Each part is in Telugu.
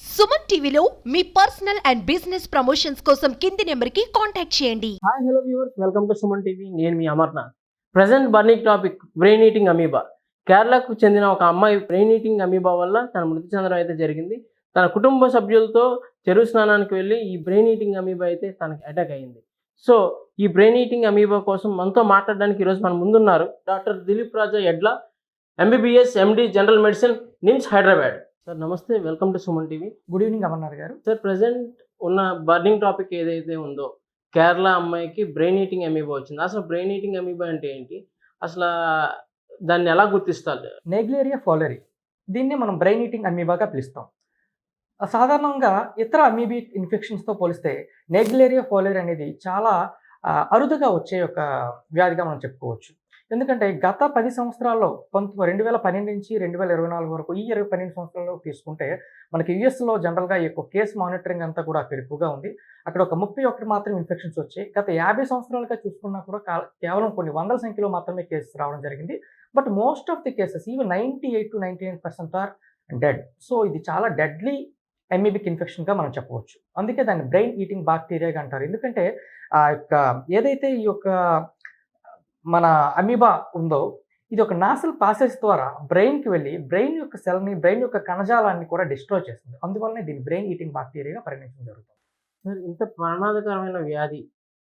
సుమన్ టీవీలో మీ పర్సనల్ అండ్ బిజినెస్ ప్రమోషన్స్ కోసం కింది నెంబర్కి కాంటాక్ట్ చేయండి. Hi hello viewers welcome to Suman TV నేను మీ Amarnath. Present burning topic brain eating amoeba కేరళకు చెందిన ఒక అమ్మాయి బ్రెయిన్ ఈటింగ్ అమీబా వల్ల తన మృతి చెందడం అయితే జరిగింది. తన కుటుంబ సభ్యులతో చెరువు స్నానానికి వెళ్ళి ఈ బ్రెయిన్ ఈటింగ్ అమీబా అయితే తనకి అటాక్ అయింది. సో ఈ బ్రెయిన్ ఈటింగ్ అమీబా కోసం మనతో మాట్లాడడానికి ఈరోజు మన ముందున్నారు doctor Dilip Raja Edla MBBS MD general medicine NIMS Hyderabad sir నమస్తే. Welcome to Suman TV. Good evening Amarnath గారు. సార్ ప్రజెంట్ ఉన్న బర్నింగ్ టాపిక్ ఏదైతే ఉందో కేరళ అమ్మాయికి బ్రెయిన్ ఈటింగ్ అమీబా వచ్చింది. అసలు బ్రెయిన్ ఈటింగ్ అమీబా అంటే ఏంటి? అసలు దాన్ని ఎలా గుర్తిస్తారు? నెగ్లేరియా ఫాలరీ దీన్ని మనం బ్రెయిన్ ఈటింగ్ అమీబాగా పిలుస్తాం. సాధారణంగా ఇతర అమీబీ ఇన్ఫెక్షన్స్తో పోలిస్తే నెగ్లేరియా ఫాలరీ అనేది చాలా అరుదుగా వచ్చే ఒక వ్యాధిగా మనం చెప్పుకోవచ్చు. ఎందుకంటే గత పది సంవత్సరాల్లో కొంత రెండు వేల పన్నెండు నుంచి రెండు వేల ఇరవై నాలుగు వరకు ఈ ఇరవై పన్నెండు సంవత్సరాల్లో తీసుకుంటే మనకి యుఎస్లో జనరల్గా ఈ యొక్క కేసు మానిటరింగ్ అంతా కూడా అక్కడ ఎక్కువగా ఉంది. అక్కడ ఒక ముప్పై ఒకటి మాత్రం ఇన్ఫెక్షన్స్ వచ్చాయి. గత యాభై సంవత్సరాలుగా చూసుకున్నా కూడా కేవలం కొన్ని వందల సంఖ్యలో మాత్రమే కేసెస్ రావడం జరిగింది. But most of the cases even ninety eight to ninety nine percent are dead. So ఇది చాలా డెడ్లీ ఎంఈబిక్ ఇన్ఫెక్షన్గా మనం చెప్పవచ్చు. అందుకే దాన్ని బ్రెయిన్ ఈటింగ్ బ్యాక్టీరియాగా అంటారు. ఎందుకంటే ఆ యొక్క ఏదైతే ఈ యొక్క మన అమీబా ఉందో ఇది ఒక నాసల్ పాసెస్ ద్వారా బ్రెయిన్కి వెళ్ళి బ్రెయిన్ యొక్క సెల్ని బ్రెయిన్ యొక్క కణజాలాన్ని కూడా డిస్ట్రాయ్ చేస్తుంది. అందువల్లనే దీన్ని బ్రెయిన్ ఈటింగ్ బాక్టీరియాగా పరిగణించడం జరుగుతుంది. సార్ ఇంత ప్రమాదకరమైన వ్యాధి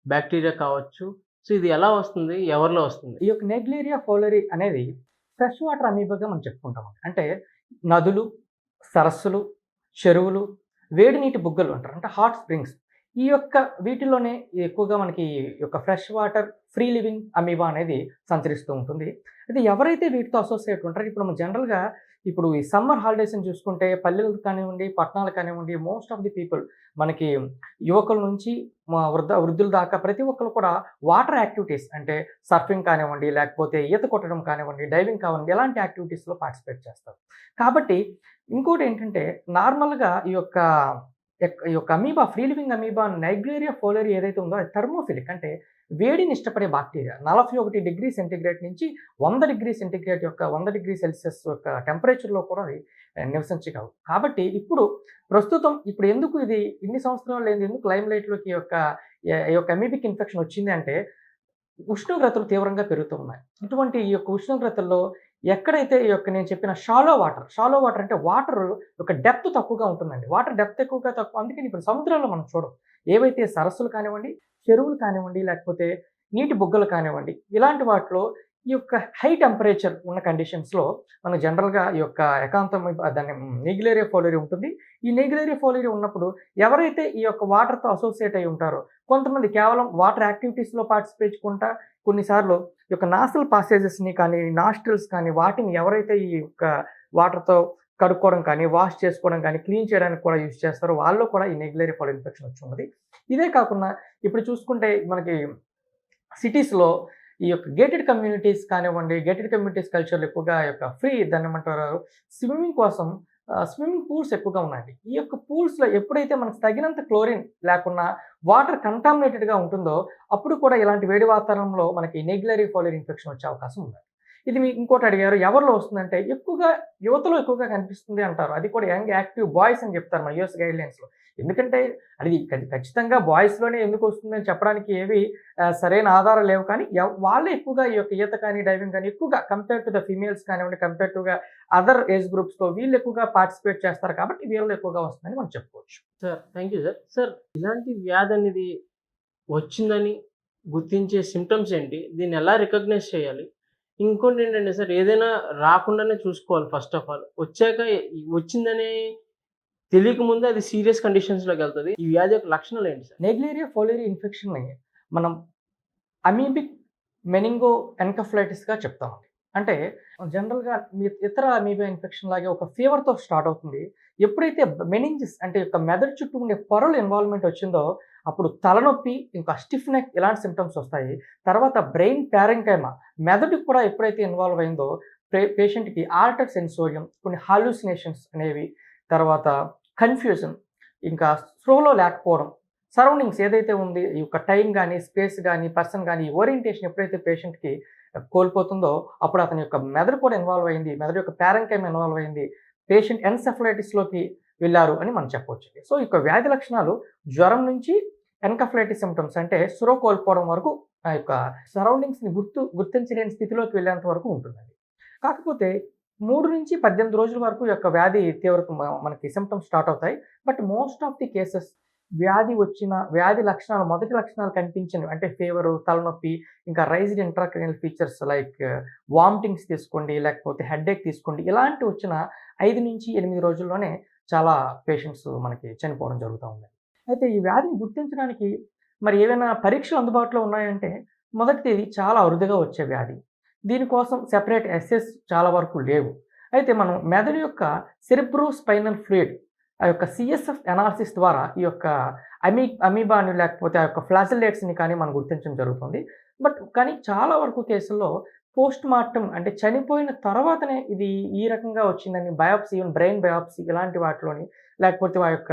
బ్యాక్టీరియా కావచ్చు సో ఇది ఎలా వస్తుంది? ఎవరిలో వస్తుంది? ఈ యొక్క నెగ్లేరియా ఫోలరీ అనేది ఫ్రెష్ వాటర్ అమీబాగా మనం చెప్పుకుంటాం అంటే నదులు సరస్సులు చెరువులు వేడి నీటి బుగ్గలు అంటారు. అంటే హాట్ స్ప్రింగ్స్. ఈ యొక్క వీటిలోనే ఎక్కువగా మనకి ఈ యొక్క fresh water free living amoeba అనేది సంచరిస్తూ ఉంటుంది. అయితే ఎవరైతే వీటితో అసోసియేట్ ఉంటారో ఇప్పుడు మనం జనరల్గా ఇప్పుడు ఈ సమ్మర్ హాలిడేస్ని చూసుకుంటే పల్లెలు కానివ్వండి పట్టణాలు కానివ్వండి మోస్ట్ ఆఫ్ ది పీపుల్ మనకి యువకుల నుంచి మా వృద్ధ వృద్ధుల దాకా ప్రతి ఒక్కరు కూడా వాటర్ యాక్టివిటీస్ అంటే సర్ఫింగ్ కానివ్వండి లేకపోతే ఈత కొట్టడం కానివ్వండి డైవింగ్ కానివ్వండి ఎలాంటి యాక్టివిటీస్లో పార్టిసిపేట్ చేస్తారు. కాబట్టి ఇంకోటి ఏంటంటే నార్మల్గా ఈ యొక్క ఈ యొక్క amoeba free living amoeba Naegleria fowleri ఏదైతే ఉందో అది థర్మోఫిలిక్ అంటే వేడిని ఇష్టపడే బాక్టీరియా. నలభై ఒకటి డిగ్రీ సెంటిగ్రేడ్ నుంచి వంద డిగ్రీ సెంటిగ్రేడ్ యొక్క వంద డిగ్రీ సెల్సియస్ యొక్క టెంపరేచర్లో కూడా అది నివసించగలవు కాబట్టి ఇప్పుడు ప్రస్తుతం ఇప్పుడు ఎందుకు ఇది ఇన్ని సంవత్సరాలు లేదు ఎందుకు లైమ్ లైట్లోకి యొక్క ఈ యొక్క అమీబిక్ ఇన్ఫెక్షన్ వచ్చింది అంటే ఉష్ణోగ్రతలు తీవ్రంగా పెరుగుతున్నాయి ఇటువంటి ఈ యొక్క ఉష్ణోగ్రతల్లో ఎక్కడైతే ఈ యొక్క నేను చెప్పిన షాలో వాటర్ షాలో వాటర్ అంటే వాటర్ యొక్క డెప్త్ తక్కువగా ఉంటుందండి. వాటర్ డెప్త్ ఎక్కువగా తక్కువ అందుకని ఇప్పుడు సముద్రంలో మనం చూడం. ఏవైతే సరస్సులు కానివ్వండి చెరువులు కానివ్వండి లేకపోతే నీటి బుగ్గలు కానివ్వండి ఇలాంటి వాటిలో ఈ యొక్క హై టెంపరేచర్ ఉన్న కండిషన్స్లో మనం జనరల్గా ఈ యొక్క ఏకాంతం దాన్ని నీగిలేరియా ఫోలేరియా ఉంటుంది. ఈ నీగిలేరియా ఫోలేరియా ఉన్నప్పుడు ఎవరైతే ఈ యొక్క వాటర్తో అసోసియేట్ అయి ఉంటారో కొంతమంది కేవలం వాటర్ యాక్టివిటీస్లో పార్టిసిపేట్కుంటా కొన్నిసార్లు ఈ యొక్క నాస్టల్ పాసేజెస్ని కానీ నాస్ట్రిల్స్ కానీ వాటిని ఎవరైతే ఈ యొక్క వాటర్తో కడుక్కోవడం కానీ వాష్ చేసుకోవడం కానీ క్లీన్ చేయడానికి కూడా యూజ్ చేస్తారో వాళ్ళు కూడా ఈ నెగ్లేరి ఫాల్ ఇన్ఫెక్షన్ వచ్చి ఉన్నది. ఇదే కాకుండా ఇప్పుడు చూసుకుంటే మనకి సిటీస్లో ఈ యొక్క గేటెడ్ కమ్యూనిటీస్ కానివ్వండి గేటెడ్ కమ్యూనిటీస్ కల్చర్లు ఎక్కువగా యొక్క ఫ్రీ దాన్ని ఏమంటారు? స్విమ్మింగ్ కోసం స్విమ్మింగ్ పూల్స్ ఎక్కువగా ఉన్నాయండి. ఈ యొక్క పూల్స్లో ఎప్పుడైతే మనకు తగినంత క్లోరిన్ లేకుండా వాటర్ కంటామినేటెడ్గా ఉంటుందో అప్పుడు కూడా ఇలాంటి వేడి వాతావరణంలో మనకి నెగ్లరీ ఫాలర్ ఇన్ఫెక్షన్ వచ్చే అవకాశం ఉంది. ఇది మీకు ఇంకోటి అడిగారు ఎవరిలో వస్తుందంటే ఎక్కువగా యువతలో ఎక్కువగా కనిపిస్తుంది అంటారు. అది కూడా యంగ్ యాక్టివ్ బాయ్స్ అని చెప్తారు మన యూఎస్ గైడ్ లైన్స్లో ఎందుకంటే అది ఖచ్చితంగా బాయ్స్లోనే ఎందుకు వస్తుందని చెప్పడానికి ఏవి సరైన ఆధారాలు లేవు. కానీ వాళ్ళు వాళ్ళే ఎక్కువగా ఈ యొక్క ఈత కానీ డైవింగ్ కానీ ఎక్కువగా కంపేర్ టు ద ఫీమేల్స్ కానివ్వండి కంపేర్ టుగా అదర్ ఏజ్ గ్రూప్స్తో వీళ్ళు ఎక్కువగా పార్టిసిపేట్ చేస్తారు కాబట్టి వీళ్ళు ఎక్కువగా వస్తుందని మనం చెప్పుకోవచ్చు. Sir thank you sir. Sir ఇలాంటి వ్యాధి అనేది వచ్చిందని గుర్తించే సిమ్టమ్స్ ఏంటి? దీన్ని ఎలా రికగ్నైజ్ చేయాలి? ఇంకోటి ఏంటంటే సార్ ఏదైనా రాకుండానే చూసుకోవాలి ఫస్ట్ ఆఫ్ ఆల్ వచ్చాక వచ్చిందనే తెలియక ముందే అది సీరియస్ కండిషన్స్లోకి వెళ్తుంది. ఈ వ్యాధి యొక్క లక్షణాలు ఏంటి సార్? నెగ్లేరియా ఫోలేరియా ఇన్ఫెక్షన్ని మనం అమీబిక్ మెనింగో ఎన్కఫ్లైటిస్గా చెప్తామండి అంటే జనరల్గా మీ ఇతర అమీబియా ఇన్ఫెక్షన్ లాగే ఒక ఫీవర్తో స్టార్ట్ అవుతుంది. ఎప్పుడైతే మెనింజిస్ అంటే యొక్క మెదడు చుట్టూ ఉండే పొరలు ఇన్వాల్వ్మెంట్ వచ్చిందో అప్పుడు తలనొప్పి ఇంకా స్టిఫ్ నెక్ ఇలాంటి సిమ్టమ్స్ వస్తాయి. తర్వాత బ్రెయిన్ ప్యారెంకైమా మెదడుకి కూడా ఎప్పుడైతే ఇన్వాల్వ్ అయిందో పేషెంట్కి ఆల్టర్ సెన్సోరియం కొన్ని హాల్యూసినేషన్స్ అనేవి తర్వాత కన్ఫ్యూజన్ ఇంకా స్లోలో లేకపోవడం. సరౌండింగ్స్ ఏదైతే ఉంది ఈ యొక్క టైం కానీ స్పేస్ కానీ పర్సన్ కానీ ఓరియంటేషన్ ఎప్పుడైతే పేషెంట్కి కోల్పోతుందో అప్పుడు అతని యొక్క మెదడు కూడా ఇన్వాల్వ్ అయింది. మెదడు యొక్క ప్యారంకైమ్ ఇన్వాల్వ్ అయింది. పేషెంట్ ఎన్సెఫలైటిస్లోకి వెళ్ళారు అని మనం చెప్పవచ్చు సో ఈ యొక్క వ్యాధి లక్షణాలు జ్వరం నుంచి ఎన్కఫ్లైటిస్ సిమ్టమ్స్ అంటే సురో కోల్పోవడం వరకు ఆ యొక్క సరౌండింగ్స్ని గుర్తు గుర్తించలేని స్థితిలోకి వెళ్ళేంత వరకు ఉంటుందండి. కాకపోతే మూడు నుంచి పద్దెనిమిది రోజుల వరకు ఈ యొక్క వ్యాధి తీవ్రత మనకి సిమ్టమ్స్ స్టార్ట్ అవుతాయి. But most of the cases వ్యాధి వచ్చిన వ్యాధి లక్షణాలు మొదటి లక్షణాలు కనిపించినవి అంటే ఫీవరు తలనొప్పి ఇంకా raised intracranial features like vomitings తీసుకోండి లేకపోతే హెడ్ఏక్ తీసుకోండి ఇలాంటి వచ్చిన ఐదు నుంచి ఎనిమిది రోజుల్లోనే చాలా పేషెంట్స్ మనకి చనిపోవడం జరుగుతూ ఉంది అయితే ఈ వ్యాధిని గుర్తించడానికి మరి ఏవైనా పరీక్షలు అందుబాటులో ఉన్నాయంటే మొదటిది చాలా అరుదుగా వచ్చే వ్యాధి. దీనికోసం సెపరేట్ ఎస్ఎస్ చాలా వరకు లేవు. అయితే మనం మెదడు యొక్క సెరిబ్రో స్పైనల్ ఫ్లూయిడ్ ఆ యొక్క సిఎస్ఎఫ్ ఎనాలిసిస్ ద్వారా ఈ యొక్క అమీ అమీబాని లేకపోతే ఆ యొక్క ఫ్లాసిలేట్స్ని కానీ మనం గుర్తించడం జరుగుతుంది. బట్ కానీ చాలా వరకు కేసుల్లో పోస్ట్ మార్టం అంటే చనిపోయిన తర్వాతనే ఇది ఈ రకంగా వచ్చిందని బయాప్సీ బ్రెయిన్ బయాప్సీ ఇలాంటి వాటిలోని లేకపోతే ఆ యొక్క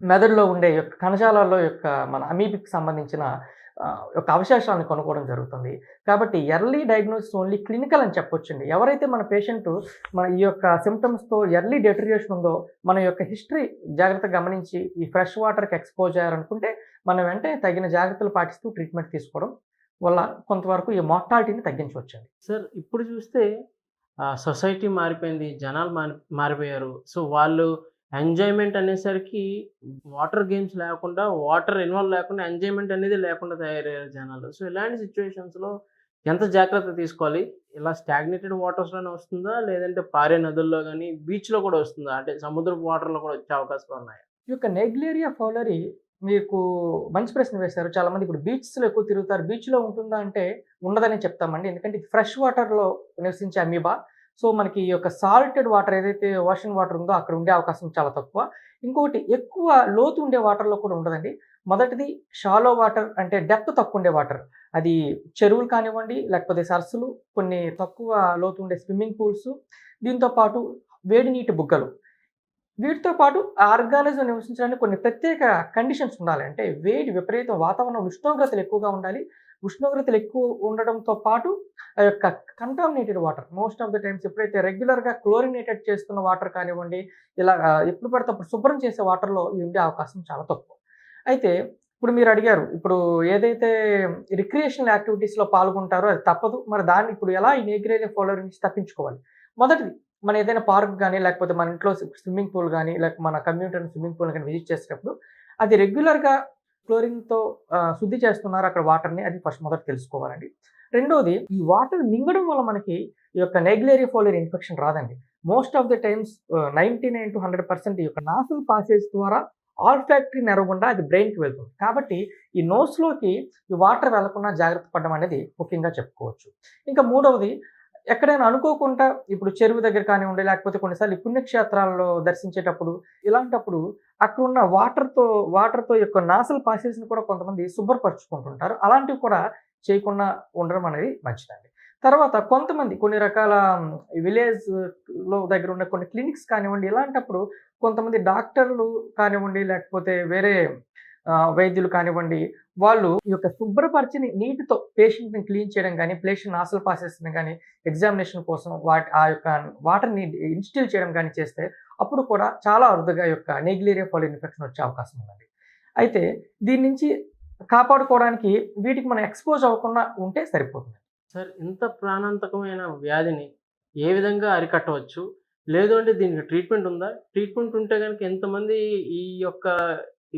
మెదడులో ఉండే యొక్క కణజాలాల్లో యొక్క మన అమీబిక్ సంబంధించిన యొక్క అవశేషాలను కొనుక్కోవడం జరుగుతుంది. కాబట్టి ఎర్లీ డయాగ్నోసిస్ ఓన్లీ క్లినికల్ అని చెప్పొచ్చండి. ఎవరైతే మన పేషెంట్ మన ఈ యొక్క సిమ్టమ్స్తో ఎర్లీ డెటరియేషన్ ఉందో మన యొక్క హిస్టరీ జాగ్రత్తగా గమనించి ఈ ఫ్రెష్ వాటర్కి ఎక్స్పోజ్ అయ్యారనుకుంటే మనం వెంటనే తగిన జాగ్రత్తలు పాటిస్తూ ట్రీట్మెంట్ తీసుకోవడం వల్ల కొంతవరకు ఈ మార్టాలిటీని తగ్గించవచ్చండి. సార్ ఇప్పుడు చూస్తే సొసైటీ మారిపోయింది జనాలు మారి మారిపోయారు. సో వాళ్ళు ఎంజాయ్మెంట్ అనేసరికి వాటర్ గేమ్స్ లేకుండా వాటర్ ఇన్వాల్వ్ లేకుండా ఎంజాయ్మెంట్ అనేది లేకుండా తయారయ్యారు జనాలు. సో ఇలాంటి సిచ్యువేషన్స్లో ఎంత జాగ్రత్త తీసుకోవాలి? ఇలా స్టాగ్నేటెడ్ వాటర్స్లోనే వస్తుందా? లేదంటే పారే నదుల్లో కానీ బీచ్లో కూడా వస్తుందా? అంటే సముద్రపు వాటర్లో కూడా వచ్చే అవకాశాలు ఉన్నాయి? ఈ యొక్క నెగ్లేరియా ఫౌలరీ మీకు మంచి ప్రశ్న వేశారు. చాలా మంది ఇప్పుడు బీచ్స్లో ఎక్కువ తిరుగుతారు. బీచ్లో ఉంటుందా అంటే ఉండదని చెప్తామండి. ఎందుకంటే ఫ్రెష్ వాటర్లో నివసించే అమీబా. సో మనకి ఈ యొక్క సాల్టెడ్ వాటర్ ఏదైతే ఓషన్ వాటర్ ఉందో అక్కడ ఉండే అవకాశం చాలా తక్కువ. ఇంకొకటి ఎక్కువ లోతు ఉండే వాటర్లో కూడా ఉండదండి. మొదటిది షాలో వాటర్ అంటే డెప్త్ తక్కువ ఉండే వాటర్. అది చెరువులు కానివ్వండి లేకపోతే సరస్సులు కొన్ని తక్కువ లోతు ఉండే స్విమ్మింగ్ పూల్స్. దీంతో పాటు వేడి నీటి బుగ్గలు. వీటితో పాటు ఆర్గానిజం నివసించడానికి కొన్ని ప్రత్యేక కండిషన్స్ ఉండాలి. అంటే వేడి విపరీతం వాతావరణం ఉష్ణోగ్రతలు ఎక్కువగా ఉండాలి. ఉష్ణోగ్రతలు ఎక్కువ ఉండడంతో పాటు ఆ యొక్క contaminated water most of the times ఎప్పుడైతే రెగ్యులర్గా క్లోరినేటెడ్ చేస్తున్న వాటర్ కానివ్వండి ఇలా ఎప్పుడు పడితే అప్పుడు శుభ్రం చేసే వాటర్లో ఇది ఉండే అవకాశం చాలా తక్కువ. అయితే ఇప్పుడు మీరు అడిగారు ఇప్పుడు ఏదైతే రిక్రియేషనల్ యాక్టివిటీస్లో పాల్గొంటారో అది తప్పదు. మరి దాన్ని ఇప్పుడు ఎలా ఈ నేగ్రేరియా ఫాలోవర్ నుంచి తప్పించుకోవాలి? మొదటిది మన ఏదైనా పార్క్ కానీ లేకపోతే మన ఇంట్లో స్విమ్మింగ్ పూల్ కానీ లేక మన కమ్యూనిటీ స్విమ్మింగ్ పూల్ కానీ విజిట్ చేసేటప్పుడు అది రెగ్యులర్గా క్లోరిన్తో శుద్ధి చేస్తున్నారు అక్కడ వాటర్ని అది ఫస్ట్ మొదట తెలుసుకోవాలండి. రెండోది ఈ వాటర్ మింగడం వల్ల మనకి ఈ యొక్క నెగ్లేరియా ఫోలియర్ ఇన్ఫెక్షన్ రాదండి. Most of the times ninety nine to hundred percent ఈ యొక్క నాసల్ పాసేజ్ ద్వారా ఆల్ ఫ్యాక్టరీ నెరవకుండా అది బ్రెయిన్కి వెళ్తుంది. కాబట్టి ఈ నోస్లోకి ఈ వాటర్ వెళ్ళకుండా జాగ్రత్త పడడం అనేది ముఖ్యంగా చెప్పుకోవచ్చు. ఇంకా మూడవది ఎక్కడైనా అనుకోకుండా ఇప్పుడు చెరువు దగ్గర కానివ్వండి లేకపోతే కొన్నిసార్లు పుణ్యక్షేత్రాల్లో దర్శించేటప్పుడు ఇలాంటప్పుడు అక్కడ ఉన్న వాటర్తో వాటర్తో యొక్క నాసల్ పాసెస్ని కూడా కొంతమంది శుభ్రపరచుకుంటుంటారు. అలాంటివి కూడా చేయకుండా ఉండడం అనేది మంచిదండి. తర్వాత కొంతమంది కొన్ని రకాల విలేజ్లో దగ్గర ఉన్న కొన్ని క్లినిక్స్ కానివ్వండి ఇలాంటప్పుడు కొంతమంది డాక్టర్లు కానివ్వండి లేకపోతే వేరే వైద్యులు కానివ్వండి వాళ్ళు ఈ యొక్క శుభ్రపరిచిని నీటితో పేషెంట్ని క్లీన్ చేయడం కానీ పేషెంట్ నాసల్ పాసెస్ని కానీ ఎగ్జామినేషన్ కోసం వాటి ఆ యొక్క వాటర్ని ఇన్స్టిల్ చేయడం కానీ చేస్తే అప్పుడు కూడా చాలా అరుదుగా యొక్క నెగ్లేరియా ఫాల్ ఇన్ఫెక్షన్ వచ్చే అవకాశం ఉందండి. అయితే దీని నుంచి కాపాడుకోవడానికి వీటికి మనం ఎక్స్పోజ్ అవ్వకుండా ఉంటే సరిపోతుంది. సార్ ఇంత ప్రాణాంతకమైన వ్యాధిని ఏ విధంగా అరికట్టవచ్చు? లేదు అంటే దీనికి ట్రీట్మెంట్ ఉందా? ట్రీట్మెంట్ ఉంటే కనుక ఎంతమంది ఈ యొక్క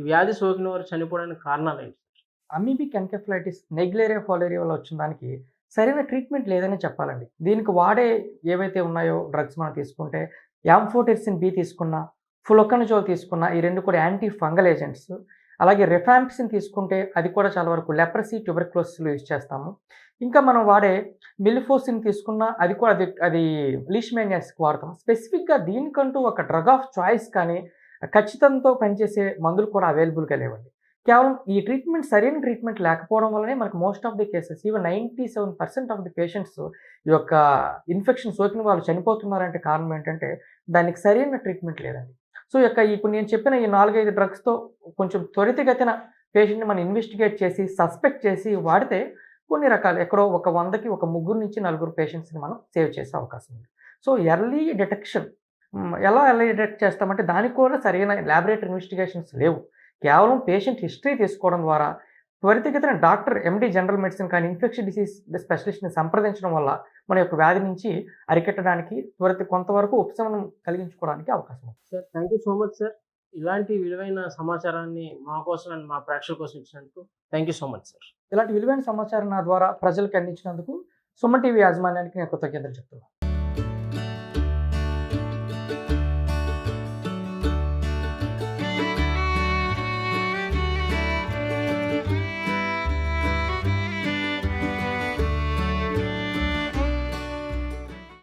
వ్యాధి సోకిన వారు చనిపోవడానికి కారణాలు ఏంటి? అమీబిక్ ఎన్కెఫ్లైటిస్ నెగ్లేరియా ఫాలేరియా వల్ల వచ్చిన దానికి సరైన ట్రీట్మెంట్ లేదని చెప్పాలండి. దీనికి వాడే ఏవైతే ఉన్నాయో డ్రగ్స్ మనం తీసుకుంటే యాంఫోటెర్సిన్ బి తీసుకున్నా ఫ్లోకనజోల్ తీసుకున్నా ఈ రెండు కూడా యాంటీ ఫంగల్ ఏజెంట్స్. అలాగే రెఫాంప్సిన్ తీసుకుంటే అది కూడా చాలా వరకు లెప్రసీ ట్యూబర్క్లోసిస్లో యూజ్ చేస్తాము. ఇంకా మనం వాడే మిల్ఫోసిన్ తీసుకున్నా అది కూడా అది అది లీష్మేనియాస్కి వాడతాం స్పెసిఫిక్గా దీనికంటూ ఒక డ్రగ్ ఆఫ్ చాయిస్ కానీ ఖచ్చితంతో పనిచేసే మందులు కూడా అవైలబుల్గా లేవండి. కేవలం ఈ ట్రీట్మెంట్ సరైన ట్రీట్మెంట్ లేకపోవడం వల్లనే మనకు most of the cases even ninety seven percent of the patients ఈ యొక్క ఇన్ఫెక్షన్ సోకిన వాళ్ళు చనిపోతున్నారంటే కారణం ఏంటంటే దానికి సరైన ట్రీట్మెంట్ లేదండి. సో యొక్క ఇప్పుడు నేను చెప్పిన ఈ నాలుగైదు డ్రగ్స్తో కొంచెం త్వరితగతిన పేషెంట్ని మనం ఇన్వెస్టిగేట్ చేసి సస్పెక్ట్ చేసి వాడితే కొన్ని రకాలు ఎక్కడో ఒక వందకి ఒక ముగ్గురు నుంచి నలుగురు పేషెంట్స్ని మనం సేవ్ చేసే అవకాశం ఉంది. సో ఎర్లీ డిటెక్షన్ ఎలా ఎలా డిటెక్ట్ చేస్తామంటే దానికి కూడా సరైన ల్యాబొరేటరీ ఇన్వెస్టిగేషన్స్ లేవు. కేవలం పేషెంట్ హిస్టరీ తీసుకోవడం ద్వారా త్వరితగతిన డాక్టర్ ఎండి జనరల్ మెడిసిన్ కానీ ఇన్ఫెక్షన్ డిసీజ్ స్పెషలిస్ట్ని సంప్రదించడం వల్ల మన యొక్క వ్యాధి నుంచి అరికట్టడానికి త్వరిత కొంతవరకు ఉపశమనం కలిగించుకోవడానికి అవకాశం ఉంది. Sir thank you so much sir ఇలాంటి విలువైన సమాచారాన్ని మా కోసం అండ్ మా ప్రేక్షకుల కోసం ఇచ్చినందుకు thank you so much sir ఇలాంటి విలువైన సమాచారం నా ద్వారా ప్రజలకు అందించినందుకు సుమన్ టీవీ యాజమాన్యానికి నేను కృతజ్ఞతలు చెప్తున్నాను.